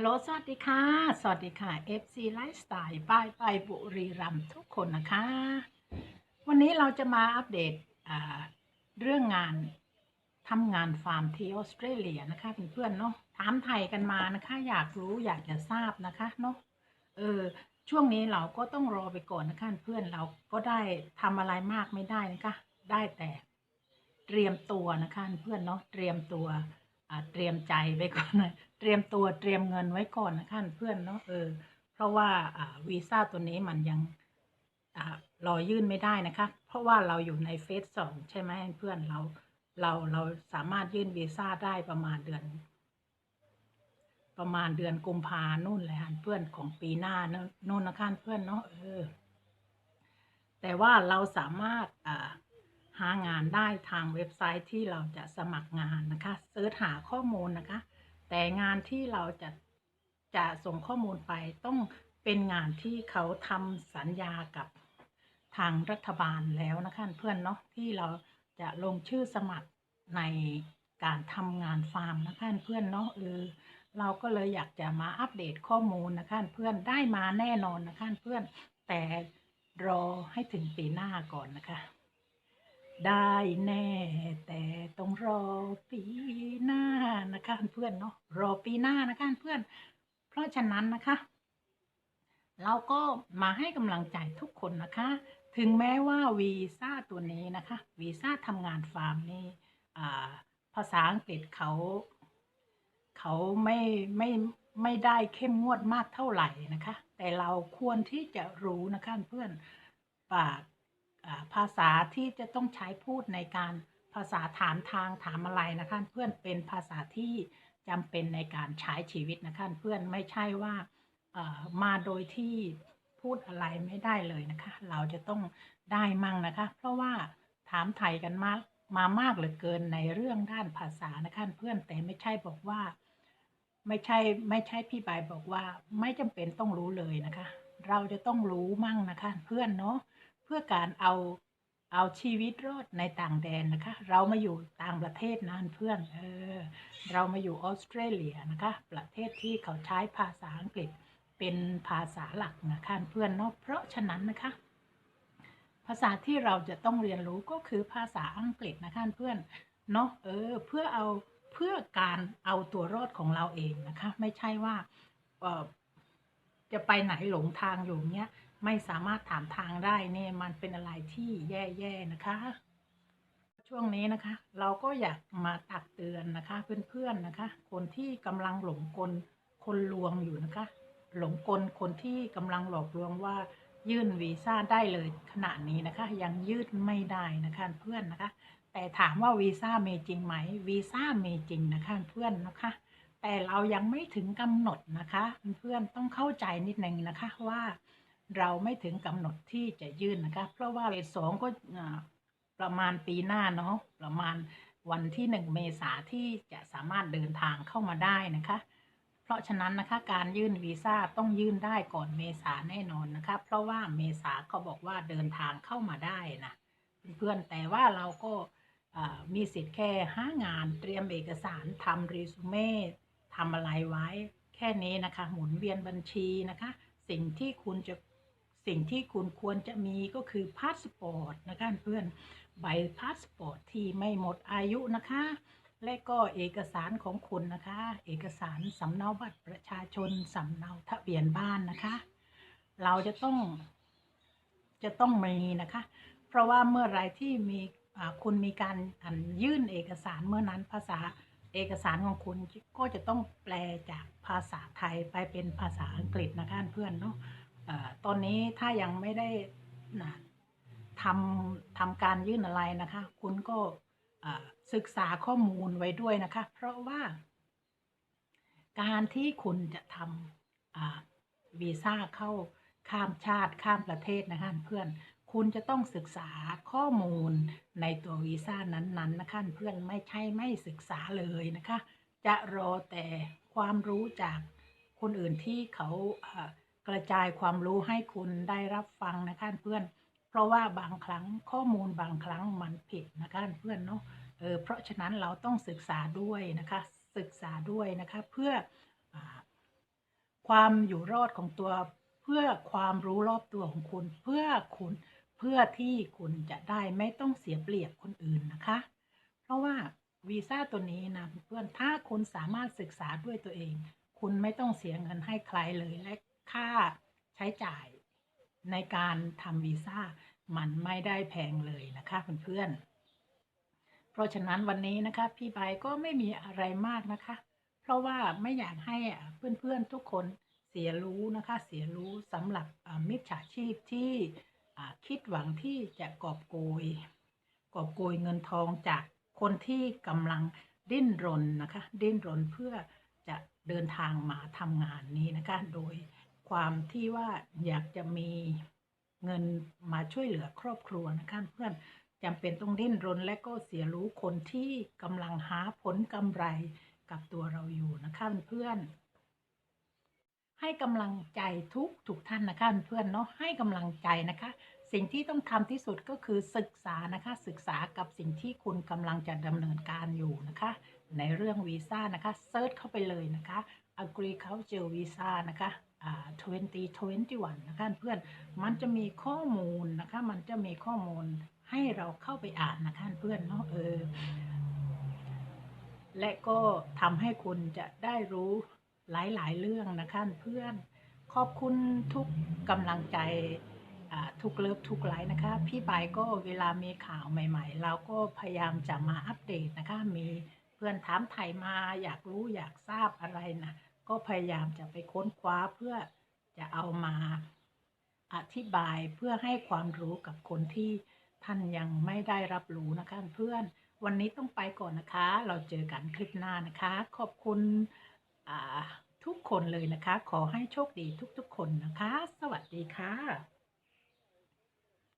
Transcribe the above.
ฮัลโหลสวัสดีค่ะ สวัสดีค่ะ FC Lifestyle ป้ายไปบุรีรัมย์ทุกคนนะคะ วันนี้เราจะมาอัปเดตเรื่องงานทำงานฟาร์มที่ออสเตรเลียนะคะเพื่อนๆเนาะถามไทยกันมานะคะ อยากรู้อยากจะทราบนะคะเนาะเออช่วงนี้เราก็ต้องรอไปก่อนนะคะเพื่อนเราก็ได้ทำอะไรมากไม่ได้นะคะ ได้แต่เตรียมตัวนะคะเพื่อนเนาะเตรียมตัว เตรียมใจไว้ก่อนนะเตรียมตัวเตรียมเงินไว้ก่อนนะคะเพื่อนเนาะเออเพราะว่าวีซ่าตัวนี้มันยังรอยื่นไม่ได้นะคะ เพราะว่าเราอยู่ในเฟสสองใช่ไหมเพื่อนเราเราเราสามารถยื่นวีซ่าได้ประมาณเดือน ประมาณเดือนกุมภานู่นแหละฮะเพื่อนของปีหน้านู่นนู่นนะคะเพื่อนเนาะเออแต่ว่าเราสามารถอ่า หางานได้ทางเว็บไซต์ที่เราจะสมัครงานนะคะเสิร์ชหาข้อมูลนะคะ แต่งานที่เราจะจะส่งข้อมูลไปต้องเป็นงานที่เขาทำสัญญากับทางรัฐบาลแล้วนะคะเพื่อนเนาะที่เราจะลงชื่อสมัครในการทำงานฟาร์มนะคะเพื่อนเนาะเออเราก็เลยอยากจะมาอัปเดตข้อมูลนะคะเพื่อนได้มาแน่นอนนะคะเพื่อนแต่รอให้ถึงปีหน้าก่อนนะคะ ได้แน่แต่ต้องรอปีหน้านะคะเพื่อนเนาะรอปีหน้านะคะเพื่อน เพราะฉะนั้นนะคะ เราก็มาให้กำลังใจทุกคนนะคะ ถึงแม้ว่าวีซ่าตัวนี้นะคะวีซ่าทำงานฟาร์มนี่อ่าภาษาอังกฤษเขา เขาไม่ไม่ไม่ได้เข้มงวดมากเท่าไหร่นะคะ แต่เราควรที่จะรู้นะคะเพื่อนป่าอ่า ภาษาที่จะต้องใช้พูดในการภาษาถามทางถามอะไรนะคะเพื่อนเป็นภาษาที่จำเป็นในการใช้ชีวิตนะคะเพื่อนไม่ใช่ว่ามาโดยที่พูดอะไรไม่ได้เลยนะคะ เราจะต้องได้มั่งนะคะ เพราะว่าถามไทยกันมากมามากเหลือเกินในเรื่องด้านภาษานะคะเพื่อนแต่ไม่ใช่บอกว่า ไม่ใช่ไม่ใช่พี่บายบอกว่า ไม่จำเป็นต้องรู้เลยนะคะ เราจะต้องรู้มั่งนะคะ เพื่อนเนาะ พื่อการเอาเอาชีวิตรอดในต่างแดนนะคะ เรามาอยู่ต่างประเทศนานเพื่อนเออเรามาอยู่ออสเตรเลียนะคะ ประเทศที่เขาใช้ภาษาอังกฤษเป็นภาษาหลักนะคะเพื่อนเนาะเพราะฉะนั้นนะคะ ภาษาที่เราจะต้องเรียนรู้ก็คือภาษาอังกฤษนะคะเพื่อนเนาะเออเพื่อเอาเพื่อการเอาตัวรอดของเราเองนะคะ ไม่ใช่ว่าเออ จะไปไหนหลงทางอยู่เนี้ยไม่สามารถถามทางได้เนี่ยมันเป็นอะไรที่แย่ๆนะคะ ช่วงนี้นะคะ เราก็อยากมาตักเตือนนะคะ เพื่อนๆนะคะ คนที่กำลังหลงกลคนลวงอยู่นะคะ หลงกลคนที่กำลังหลอกลวงว่ายื่นวีซ่าได้เลยขณะนี้นะคะ ยังยืดไม่ได้นะคะเพื่อนนะคะ แต่ถามว่าวีซ่ามีจริงไหมวีซ่ามีจริงนะคะเพื่อนนะคะ แต่เรายังไม่ถึงกำหนดนะคะเพื่อนๆต้องเข้าใจนิดนึงนะคะว่าเราไม่ถึงกำหนดที่จะยื่นนะคะ เพราะว่าเฟสสองก็ประมาณปีหน้าเนาะประมาณวันที่หนึ่งเมษาที่จะสามารถเดินทางเข้ามาได้นะคะ เพราะฉะนั้นนะคะการยื่นวีซ่าต้องยื่นได้ก่อนเมษาแน่นอนนะคะ เพราะว่าเมษาเขาบอกว่าเดินทางเข้ามาได้นะเพื่อนๆแต่ว่าเราก็มีสิทธิ์แค่ห้างานเตรียมเอกสารทำรีสูเม่ ทำอะไรไว้ แค่นี้นะคะ หมุนเวียนบัญชีนะคะ สิ่งที่คุณจะสิ่งที่คุณควรจะมีก็คือพาสปอร์ตนะคะเพื่อนใบพาสปอร์ตที่ไม่หมดอายุนะคะ และก็เอกสารของคุณนะคะ เอกสารสำเนาบัตรประชาชนสำเนาทะเบียนบ้านนะคะ เราจะต้อง จะต้องมีนะคะ เพราะว่าเมื่อไรที่มีคุณมีการยื่นเอกสารเมื่อนั้นภาษา เอกสารของคุณก็จะต้องแปลจากภาษาไทยไปเป็นภาษาอังกฤษนะคะเพื่อนเนาะตอนนี้ถ้ายังไม่ได้นะทำทำการยื่นอะไรนะคะ คุณก็ศึกษาข้อมูลไว้ด้วยนะคะ เพราะว่าการที่คุณจะทำวีซ่าเข้าข้ามชาติข้ามประเทศนะคะเพื่อน คุณจะต้องศึกษาข้อมูลในตัววีซ่านั้นๆนะคะเพื่อนไม่ใช่ไม่ศึกษาเลยนะคะ จะรอแต่ความรู้จากคนอื่นที่เขากระจายความรู้ให้คุณได้รับฟังนะคะเพื่อน เพราะว่าบางครั้งข้อมูลบางครั้งมันผิดนะคะเพื่อนเนาะเออเพราะฉะนั้นเราต้องศึกษาด้วยนะคะศึกษาด้วยนะคะเพื่ออความอยู่รอดของตัวเพื่อความรู้รอบตัวของคุณเพื่อคุณ เพื่อที่คุณจะได้ไม่ต้องเสียเปรียบคนอื่นนะคะ เพราะว่าวีซ่าตัวนี้นะเพื่อนถ้าคุณสามารถศึกษาด้วยตัวเอง คุณไม่ต้องเสียเงินให้ใครเลยและค่าใช้จ่ายในการทำวีซ่ามันไม่ได้แพงเลยนะคะเพื่อนๆเพราะฉะนั้นวันนี้นะคะพี่ใบก็ไม่มีอะไรมากนะคะ เพราะว่าไม่อยากให้เพื่อนๆทุกคนเสียรู้นะคะ เสียรู้สำหรับมิจฉาชีพที่ คิดหวังที่จะกอบโกย กอบโกยเงินทองจากคนที่กำลังดิ้นรนนะคะ ดิ้นรนเพื่อจะเดินทางมาทำงานนี้นะคะ โดยความที่ว่าอยากจะมีเงินมาช่วยเหลือครอบครัวนะคะเพื่อนจำเป็นต้องดิ้นรนและก็เสียรู้คนที่กำลังหาผลกำไรกับตัวเราอยู่นะคะเพื่อน ให้กำลังใจทุกทุกท่านนะคะเพื่อนเนาะให้กำลังใจนะคะ สิ่งที่ต้องทำที่สุดก็คือศึกษานะคะศึกษากับสิ่งที่คุณกำลังจะดำเนินการอยู่นะคะ ในเรื่องวีซ่านะคะเซิร์ชเข้าไปเลยนะคะ agriculture visa นะคะอ่า2021 นะคะเพื่อน มันจะมีข้อมูลนะคะ มันจะมีข้อมูลให้เราเข้าไปอ่านนะคะเพื่อนเนาะเออ และก็ทำให้คุณจะได้รู้ หลายๆ เรื่องนะคะเพื่อน ขอบคุณทุกกำลังใจทุกเลิฟทุกไลค์นะคะ พี่ปายก็เวลามีข่าวใหม่ ๆ เราก็พยายามจะมาอัปเดตนะคะ มีเพื่อนถามไถ่มาอยากรู้อยากทราบอะไรนะก็พยายามจะไปค้นคว้าเพื่อจะเอามาอธิบายเพื่อให้ความรู้กับคนที่ท่านยังไม่ได้รับรู้นะคะเพื่อน วันนี้ต้องไปก่อนนะคะ เราเจอกันคลิปหน้านะคะ ขอบคุณ ทุกคนเลยนะคะ ขอให้โชคดีทุกๆคนนะคะ สวัสดีค่ะ